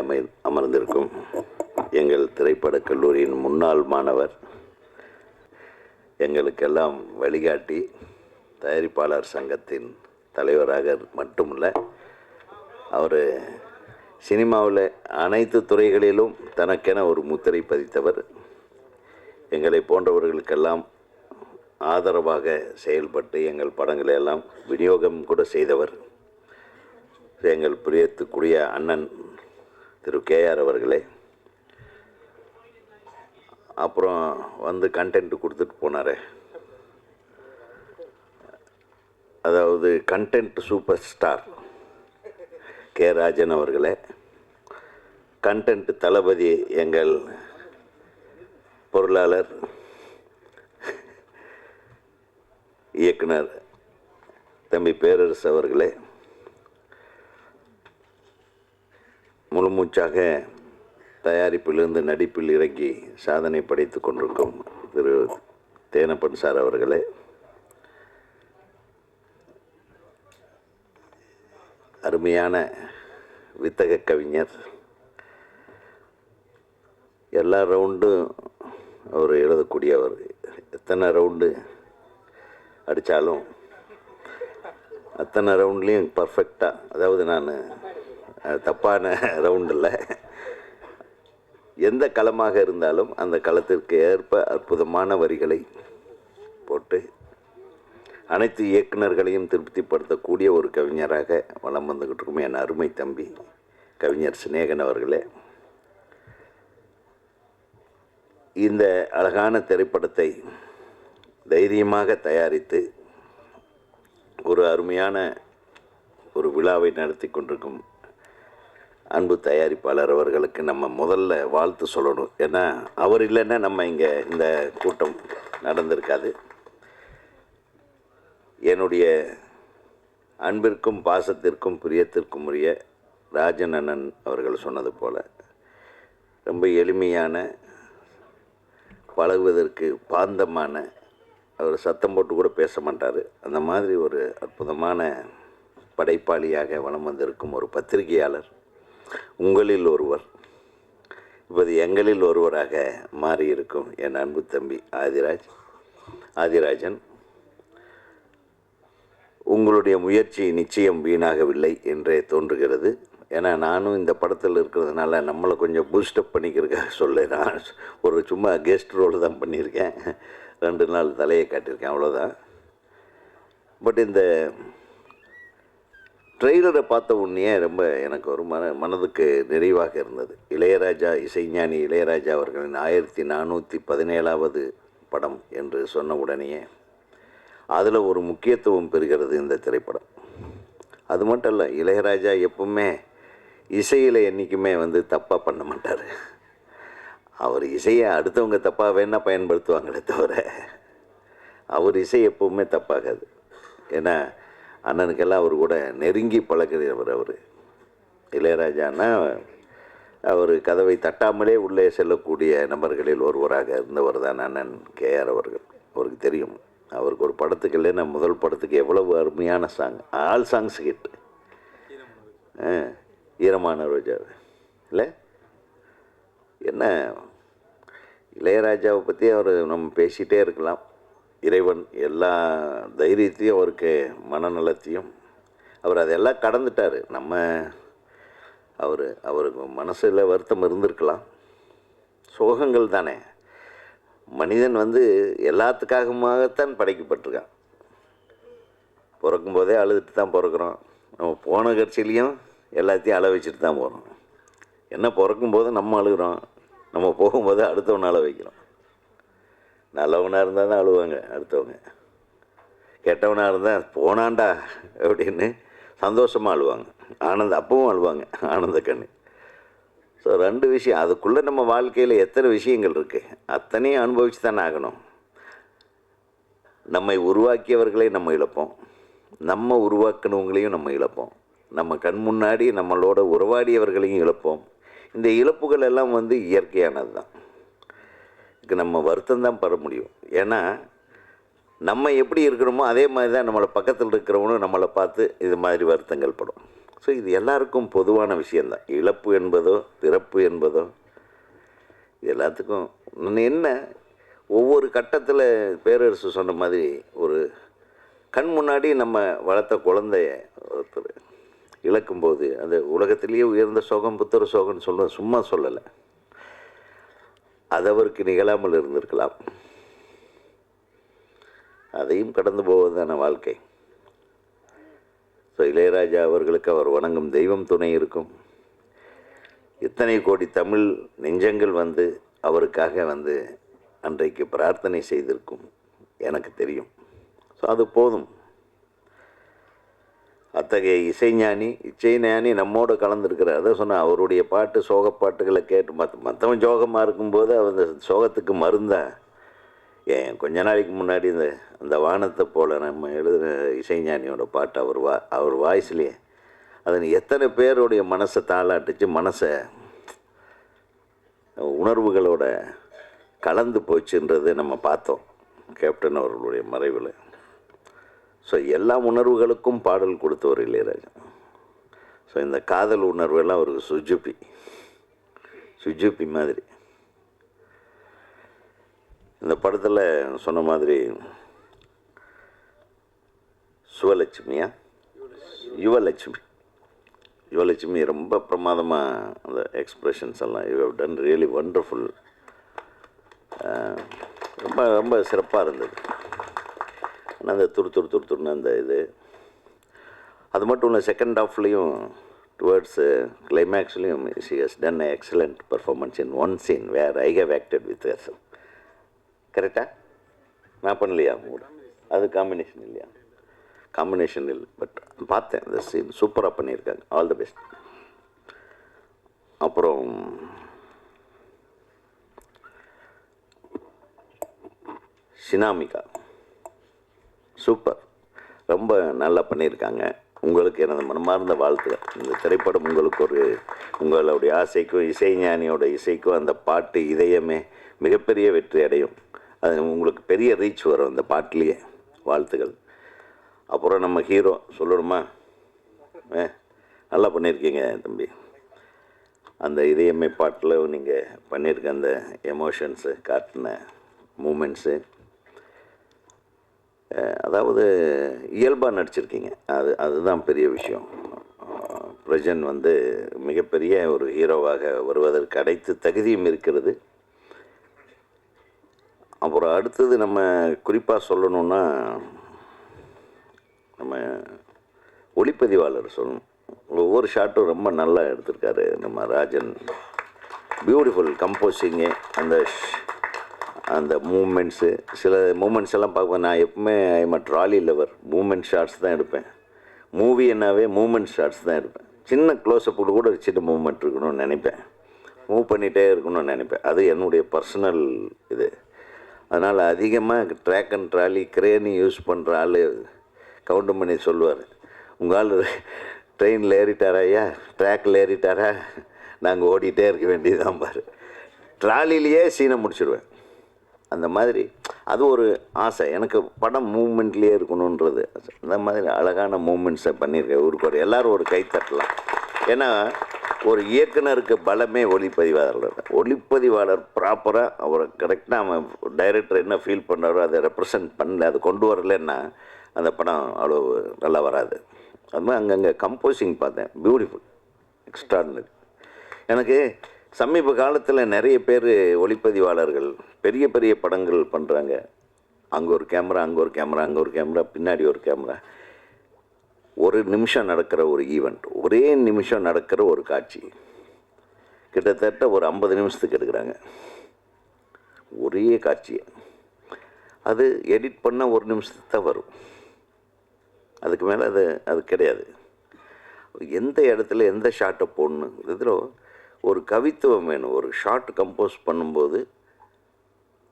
அமை அமர்ந்திருக்கும். எங்கள் திரைப்படக் கல்லூரியின் முன்னாள் மாணவர். எங்களுக்கெல்லாம் வழிகாட்டி தயாரிப்பாளர் சங்கத்தின் தலைவராக மட்டுமல்ல அவர் சினிமாவில் அனைத்து துறைகளிலும் தனக்கென ஒரு முத்திரை பதித்தவர். எங்களை போன்றவர்களுக்கெல்லாம் ஆதரவாக செயல்பட்டு எங்கள் படங்களை எல்லாம் விநியோகம் கூட செய்தவர். எங்கள் பிரியத்துக்குரிய அண்ணன் திரு கேஆர் அவர்களே. அப்புறம் வந்து கண்டென்ட் கொடுத்துட்டு போனார். அதாவது content super star K Rajan அவர்களே. கண்டென்ட் தளபதி எங்கள் பொருளாளர் இயக்குனர் தம்பி பேரரசு அவர்களே. முழுமூச்சாக தயாரிப்பிலிருந்து நடிப்பில் இறங்கி சாதனை படைத்து கொண்டிருக்கும் திரு தேனப்பன் சார் அவர்களே. அருமையான வித்தக கவிஞர். எல்லா ரவுண்டும் அவர் எழுதக்கூடியவர். எத்தனை ரவுண்டு அடித்தாலும் அத்தனை ரவுண்ட்லேயும் பர்ஃபெக்டாக அதாவது நான் தப்பான ரவுண்டில் எந்த களமாக இருந்தாலும் அந்த களத்திற்கு ஏற்ப அற்புதமான வரிகளை போட்டு அனைத்து இயக்குனர்களையும் திருப்திப்படுத்தக்கூடிய ஒரு கவிஞராக வளம் வந்துக்கிட்டு இருக்கும் என் அருமை தம்பி கவிஞர் சிநேகன் அவர்களே. இந்த அழகான திரைப்படத்தை தைரியமாக தயாரித்து ஒரு அருமையான ஒரு விழாவை நடத்தி கொண்டிருக்கும் அன்பு தயாரிப்பாளர் அவர்களுக்கு நம்ம முதல்ல வாழ்த்து சொல்லணும். ஏன்னா அவர் இல்லைன்னா நம்ம இங்கே இந்த கூட்டம் நடந்திருக்காது. என்னுடைய அன்பிற்கும் பாசத்திற்கும் பிரியத்திற்கும் உரிய ராஜன் அண்ணன் அவர்கள் சொன்னது போல் ரொம்ப எளிமையான பழகுவதற்கு பாந்தமான அவர் சத்தம் போட்டு கூட பேச மாட்டார். அந்த மாதிரி ஒரு அற்புதமான படைப்பாளியாக வளம் வந்திருக்கும் ஒரு பத்திரிகையாளர். உங்களில் ஒருவர் இப்போது எங்களில் ஒருவராக மாறியிருக்கும் என் அன்பு தம்பி ஆதிராஜ் ஆதிராஜன் உங்களுடைய முயற்சி நிச்சயம் வீணாகவில்லை என்றே தோன்றுகிறது. ஏன்னா நானும் இந்த படத்தில் இருக்கிறதுனால நம்மளை கொஞ்சம் பூஸ்டப் பண்ணிக்கிறதுக்காக சொல்ல நான் ஒரு சும்மா கெஸ்ட் ரோல் தான் பண்ணியிருக்கேன். ரெண்டு நாள் தலையை காட்டியிருக்கேன் அவ்வளோதான் பட் இந்த ட்ரெய்லரை பார்த்த உடனே ரொம்ப எனக்கு ஒரு மன மனதுக்கு நிறைவாக இருந்தது. இளையராஜா இசைஞானி இளையராஜா அவர்களின் ஆயிரத்தி நானூற்றி பதினேழாவது படம் என்று சொன்ன உடனேயே அதில் ஒரு முக்கியத்துவம் பெறுகிறது இந்த திரைப்படம். அது மட்டும் இல்லை இளையராஜா எப்பவுமே இசையில் என்றைக்குமே வந்து தப்பாக பண்ண மாட்டார். அவர் இசையை அடுத்தவங்க தப்பாக வேணால் பயன்படுத்துவாங்களே தவிர அவர் இசை எப்பவுமே தப்பாகாது. ஏன்னா அண்ணனுக்கெல்லாம் அவர் கூட நெருங்கி பழகிறவர் அவர். இளையராஜான்னா அவர் கதவை தட்டாமலே உள்ளே செல்லக்கூடிய நபர்களில் ஒருவராக இருந்தவர் தான் அண்ணன் கேஆர் அவர்கள். அவருக்கு தெரியும். அவருக்கு ஒரு படத்துக்கு இல்லைன்னா முதல் படத்துக்கு எவ்வளவு அருமையான சாங். All songs hit. ஈரமான ரோஜா. இல்லை? என்ன? இளையராஜாவை பற்றி அவர் நம்ம பேசிகிட்டே இருக்கலாம். இறைவன் எல்லா தைரியத்தையும் அவருக்கு மனநலத்தையும் அவர் அதெல்லாம் கடந்துட்டார். நம்ம அவர் அவருக்கு மனசில் வருத்தம் இருந்திருக்கலாம். சோகங்கள் தானே. மனிதன் வந்து எல்லாத்துக்காகமாகத்தான் படைக்கப்பட்டிருக்கான். பிறக்கும்போதே அழுதுட்டு தான் பிறக்கிறோம். நம்ம போன கட்சியிலையும் எல்லாத்தையும் அழ வச்சுட்டு தான் போகிறோம் என்ன பிறக்கும்போது நம்ம அழுகிறோம் நம்ம போகும்போது அடுத்தவன் அழ வைக்கிறோம். நல்லவனாக இருந்தால் தான் அழுவாங்க அடுத்தவங்க. கெட்டவனாக இருந்தால் போனான்டா அப்படின்னு சந்தோஷமாக அழுவாங்க. ஆனந்த அப்பவும் அழுவாங்க ஆனந்த கண்ணு. ஸோ ரெண்டு விஷயம் அதுக்குள்ளே நம்ம வாழ்க்கையில் எத்தனை விஷயங்கள் இருக்குது அத்தனையும் அனுபவிச்சு தானே ஆகணும். நம்மை உருவாக்கியவர்களையும் நம்ம இழப்போம். நம்ம உருவாக்கினவங்களையும் நம்ம இழப்போம். நம்ம கண் முன்னாடி நம்மளோட உறவாடியவர்களையும் இழப்போம். இந்த இழப்புகள் எல்லாம் வந்து இயற்கையானது தான் இதுக்கு நம்ம வருத்தம் தான் பெற முடியும். ஏன்னா நம்ம எப்படி இருக்கிறோமோ அதே மாதிரி தான் நம்மளை பக்கத்தில் இருக்கிறவனும் நம்மளை பார்த்து இது மாதிரி வருத்தங்கள் படும். ஸோ இது எல்லாருக்கும் பொதுவான விஷயந்தான் இழப்பு என்பதோ பிறப்பு என்பதோ இது எல்லாத்துக்கும் என்ன ஒவ்வொரு கட்டத்தில் பேரரசு சொன்ன மாதிரி ஒரு கண் முன்னாடி நம்ம வளர்த்த குழந்தைய ஒருத்தர் இழக்கும்போது அந்த உலகத்திலேயே உயர்ந்த சோகம் புத்தர சோகம்னு சொல்ல சும்மா சொல்லலை. அது அவருக்கு நிகழாமல் இருந்திருக்கலாம். அதையும் கடந்து போவதுதான வாழ்க்கை. ஸோ இளையராஜா அவர்களுக்கு அவர் வணங்கும் தெய்வம் துணை இருக்கும். இத்தனை கோடி தமிழ் நெஞ்சங்கள் வந்து அவருக்காக வந்து அன்றைக்கு பிரார்த்தனை செய்திருக்கும். எனக்கு தெரியும். ஸோ அது போதும். அத்தகைய இசைஞானி இசைஞானி நம்மோடு கலந்துருக்கிறார். அதை சொன்னால் அவருடைய பாட்டு சோக பாட்டுகளை கேட்டு மற்ற மற்றவன் சோகமாக இருக்கும்போது அந்த சோகத்துக்கு மருந்தா? ஏன் கொஞ்ச நாளைக்கு முன்னாடி இந்த அந்த வானத்தை போல் நம்ம எழுதுன இசைஞானியோட பாட்டு அவர் வா அவர் வாய்ஸ்லேயே அதன் எத்தனை பேருடைய மனசை தாளாட்டுச்சு மனசை உணர்வுகளோட கலந்து போச்சுன்றது நம்ம பார்த்தோம். கேப்டன் அவர்களுடைய மறைவில். ஸோ எல்லா உணர்வுகளுக்கும் பாடல் கொடுத்தவர் இளையராஜா. ஸோ இந்த காதல் உணர்வெல்லாம் அவருக்கு சுஜுப்பி சுஜுப்பி மாதிரி. இந்த படத்தில் சொன்ன மாதிரி சுவலட்சுமியா? யுவலட்சுமி. யுவலட்சுமி ரொம்ப பிரமாதமாக அந்த எக்ஸ்ப்ரெஷன்ஸ் எல்லாம் you have done really wonderful ரொம்ப ரொம்ப சிறப்பாக இருந்தது. ஆனால் அந்த துரு துரு துரு துருன்னு அந்த இது. அது மட்டும் இல்லை செகண்ட் ஹாஃப்லேயும் towards கிளைமேக்ஸ்லேயும் she has done excellent performance in one scene where I have acted with her கரெக்டாக நான் பண்ணலையா? கூட அது காம்பினேஷன் இல்லையா? காம்பினேஷன் இல்லை பட் பார்த்தேன் இந்த சீன் சூப்பராக பண்ணியிருக்காங்க. ஆல் தி பெஸ்ட் அப்புறம் சினாமிகா. சூப்பர் ரொம்ப நல்லா பண்ணியிருக்காங்க. உங்களுக்கு எனது மனமார்ந்த வாழ்த்துக்கள் இந்த திரைப்படம் உங்களுக்கு ஒரு உங்களுடைய ஆசைக்கும் இசைஞானியோட இசைக்கும் அந்த பாட்டு இதயமே மிகப்பெரிய வெற்றி அடையும். அது உங்களுக்கு பெரிய ரீச் வரும் அந்த பாட்டிலேயே. வாழ்த்துக்கள் அப்புறம் நம்ம ஹீரோ சொல்லணுமா? ஏ நல்லா பண்ணியிருக்கீங்க தம்பி. அந்த இதயமே பாட்டில் நீங்கள் பண்ணியிருக்க அந்த எமோஷன்ஸு காட்டின மூமெண்ட்ஸு அதாவது இயல்பாக நடிச்சிருக்கீங்க. அது அதுதான் பெரிய விஷயம். பிரஜன் வந்து மிகப்பெரிய ஒரு ஹீரோவாக வருவதற்கு அனைத்து தகுதியும் இருக்கிறது. அப்புறம் அடுத்தது நம்ம குறிப்பாக சொல்லணுன்னா நம்ம ஒளிப்பதிவாளர் சொல்லணும். ஒவ்வொரு ஷாட்டும் ரொம்ப நல்லா எடுத்திருக்காரு. நம்ம ராஜன். பியூட்டிஃபுல் கம்போசிங்கு அந்த அந்த மூமெண்ட்ஸு சில மூமெண்ட்ஸ் எல்லாம் பார்ப்பேன். நான் எப்பவுமே I'm trolley lover movement shots தான் எடுப்பேன். மூவி என்னாவே மூமெண்ட் ஷார்ட்ஸ் தான் எடுப்பேன். சின்ன க்ளோஸ்அப்போடு கூட ஒரு சின்ன மூமெண்ட் இருக்கணும்னு நினைப்பேன். மூவ் பண்ணிகிட்டே இருக்கணும்னு நினைப்பேன். அது என்னுடைய பர்சனல் இது. அதனால் அதிகமாக track and trolley crane use பண்ணுற ஆள் கவுண்ட் பண்ணி சொல்லுவார். உங்கள் ஆள் ட்ரெயினில் ஏறிட்டாரா ஐயா? ட்ராக்கில் ஏறிட்டாரா? நாங்கள் ஓடிட்டே இருக்க வேண்டியதுதான் பாரு. ட்ராலிலேயே சீனை முடிச்சிடுவேன் அந்த மாதிரி அது ஒரு ஆசை. எனக்கு படம் மூமெண்ட்லேயே இருக்கணுன்றது. அந்த மாதிரி அழகான மூமெண்ட்ஸை பண்ணியிருக்கேன் ஊருக்கு ஒரு எல்லோரும் ஒரு கை தட்டலாம். ஏன்னா ஒரு இயக்குனருக்கு பலமே ஒளிப்பதிவாளர் தான். ஒளிப்பதிவாளர் ப்ராப்பராக அவரை கரெக்டாக அவன் டைரக்டர் என்ன ஃபீல் பண்ணுறாரோ அதை ரெப்ரசன்ட் பண்ணல அதை கொண்டு வரலன்னா அந்த படம் அவ்வளோ நல்லா வராது. அது மாதிரி அங்கங்கே கம்போசிங் பார்த்தேன். பியூட்டிஃபுல். எக்ஸ்ட்ராடினரி. எனக்கு சமீப காலத்தில் நிறைய பேர் ஒளிப்பதிவாளர்கள் பெரிய பெரிய படங்கள் பண்ணுறாங்க அங்கே ஒரு கேமரா அங்கே ஒரு கேமரா அங்கே ஒரு கேமரா பின்னாடி ஒரு கேமரா. ஒரு நிமிஷம் நடக்கிற ஒரு ஈவெண்ட் ஒரே நிமிஷம் நடக்கிற ஒரு காட்சி. கிட்டத்தட்ட ஒரு ஐம்பது நிமிஷத்துக்கு எடுக்கிறாங்க. ஒரே காட்சியை அது எடிட் பண்ண ஒரு நிமிஷத்துக்கு தான் வரும். அதுக்கு மேலே அது அது கிடையாது. எந்த இடத்துல எந்த ஷாட்டை போடணும் இதில் ஒரு கவித்துவம் வேணும். ஒரு ஷார்ட் கம்போஸ் பண்ணும்போது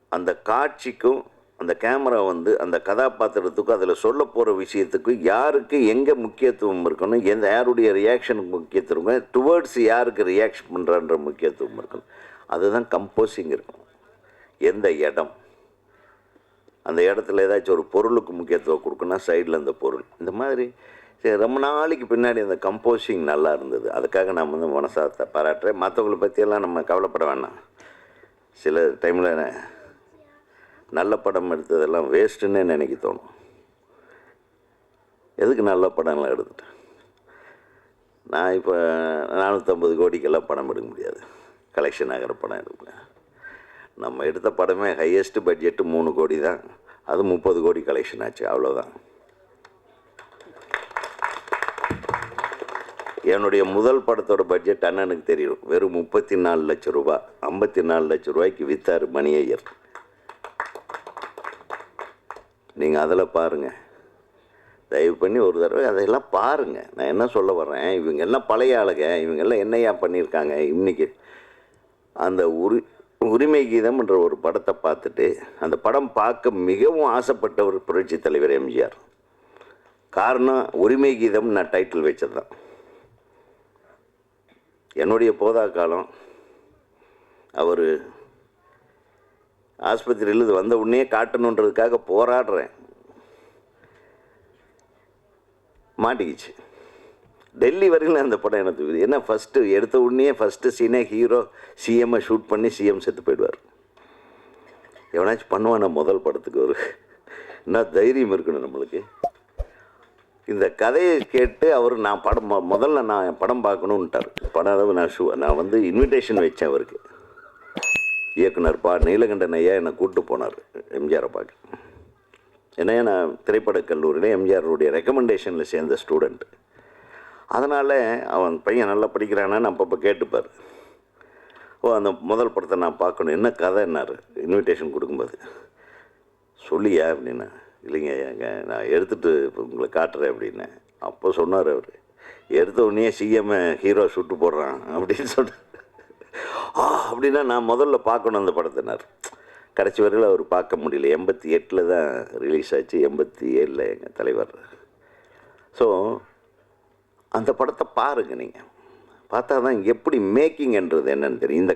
அந்த காட்சிக்கும் அந்த கேமரா வந்து அந்த கதாபாத்திரத்துக்கும் அதில் சொல்ல போகிற விஷயத்துக்கும் யாருக்கு எங்கே முக்கியத்துவம் இருக்கணும்? எந்த யாருடைய ரியாக்ஷனுக்கு முக்கியத்துவம் டுவர்ட்ஸ் யாருக்கு ரியாக்ஷன் பண்ணுறான்ற முக்கியத்துவம் இருக்கணும். அதுதான் கம்போசிங் இருக்கணும் எந்த இடம்? அந்த இடத்துல ஏதாச்சும் ஒரு பொருளுக்கு முக்கியத்துவம் கொடுக்குன்னா சைடில் அந்த பொருள். இந்த மாதிரி சரி ரொம்ப நாளைக்கு பின்னாடி அந்த கம்போசிங் நல்லா இருந்தது. அதுக்காக நான் வந்து மனசாத்த பாராட்டுறேன். மற்றவங்களை பற்றியெல்லாம் நம்ம கவலைப்பட வேண்டாம் சில டைமில் நல்ல படம் எடுத்ததெல்லாம் வேஸ்ட்டுன்னு நினைக்க தோணும். எதுக்கு நல்ல படம்லாம் எடுத்துட்டேன்? நான் இப்போ நானூற்றம்பது கோடிக்கெல்லாம் படம் எடுக்க முடியாது. கலெக்ஷன் ஆகிற படம் எடுப்பேன் நம்ம எடுத்த படமே ஹையஸ்ட் பட்ஜெட்டு மூணு கோடி தான். அது முப்பது கோடி கலெக்ஷன் ஆச்சு அவ்வளோதான் என்னுடைய முதல் படத்தோட பட்ஜெட் அண்ணனுக்கு தெரியும். வெறும் முப்பத்தி நாலு லட்சம் ரூபாய் ஐம்பத்தி நாலு லட்சம் ரூபாய்க்கு வித்தார் மணியையர். நீங்கள் அதில் பாருங்கள் தயவு பண்ணி ஒரு தடவை அதையெல்லாம் பாருங்கள் நான் என்ன சொல்ல வர்றேன்? இவங்க எல்லாம் பழைய ஆளுங்க. இவங்கெல்லாம் என்னையா பண்ணியிருக்காங்க? இன்னைக்கு அந்த உரி உரிமை கீதம்ன்ற ஒரு படத்தை பார்த்துட்டு அந்த படம் பார்க்க மிகவும் ஆசைப்பட்ட ஒரு புரட்சி தலைவர் எம்ஜிஆர். காரணம் உரிமை கீதம் நான் டைட்டில் வச்சது தான் என்னுடைய போதா காலம் அவர் ஆஸ்பத்திரியில் வந்த உடனே காட்டணுன்றதுக்காக போராடுறேன். மாட்டிக்கிச்சு. டெல்லி வரையிலும் அந்த படம் எனக்கு ஏன்னா ஃபஸ்ட்டு எடுத்த உடனே ஃபஸ்ட்டு சீனே ஹீரோ சிஎம்மை ஷூட் பண்ணி சிஎம் செத்து போயிடுவார். எவனாச்சும் பண்ணுவானா முதல் படத்துக்கு ஒரு? என்ன தைரியம் இருக்கணும் நம்மளுக்கு? இந்த கதையை கேட்டு அவர் நான் படம் மொ- முதல்ல நான் படம் பார்க்கணுன்ட்டார் படம் அளவு நான் ஷூ நான் வந்து இன்விடேஷன் வச்சேன் அவருக்கு. இயக்குனர் பா நீலகண்டன் ஐயா என்னை கூப்பிட்டு போனார் எம்ஜிஆரை பார்க்க. ஏன்னா நான் திரைப்படக் கல்லூரியில் எம்ஜிஆருடைய ரெக்கமெண்டேஷனில் சேர்ந்த ஸ்டூடெண்ட் அதனால் அவன் பையன் நல்லா படிக்கிறானான்னு அப்பப்போ கேட்டுப்பார். ஓ அந்த முதல் படத்தை நான் பார்க்கணும் என்ன கதை என்னார் இன்விடேஷன் கொடுக்கும்போது. சொல்லியா அப்படின்னா இல்லைங்க ஏங்க நான் எடுத்துகிட்டு இப்போ உங்களை காட்டுறேன் அப்படின்னு. அப்போ சொன்னார் அவர். எடுத்த உடனே சிஎம் ஹீரோ சுட்டு போடுறான் அப்படின்னு சொன்னார். ஆ அப்படின்னா நான் முதல்ல பார்க்கணும் அந்த படத்தினார். கடைசி வரையில் அவர் பார்க்க முடியல. எண்பத்தி எட்டில் தான் ரிலீஸ் ஆச்சு. எண்பத்தி ஏழில் எங்கள் தலைவர். ஸோ அந்த படத்தை பாருங்கள் நீங்கள் பார்த்தா தான் எப்படி மேக்கிங்ன்றது என்னன்னு தெரியும். இந்த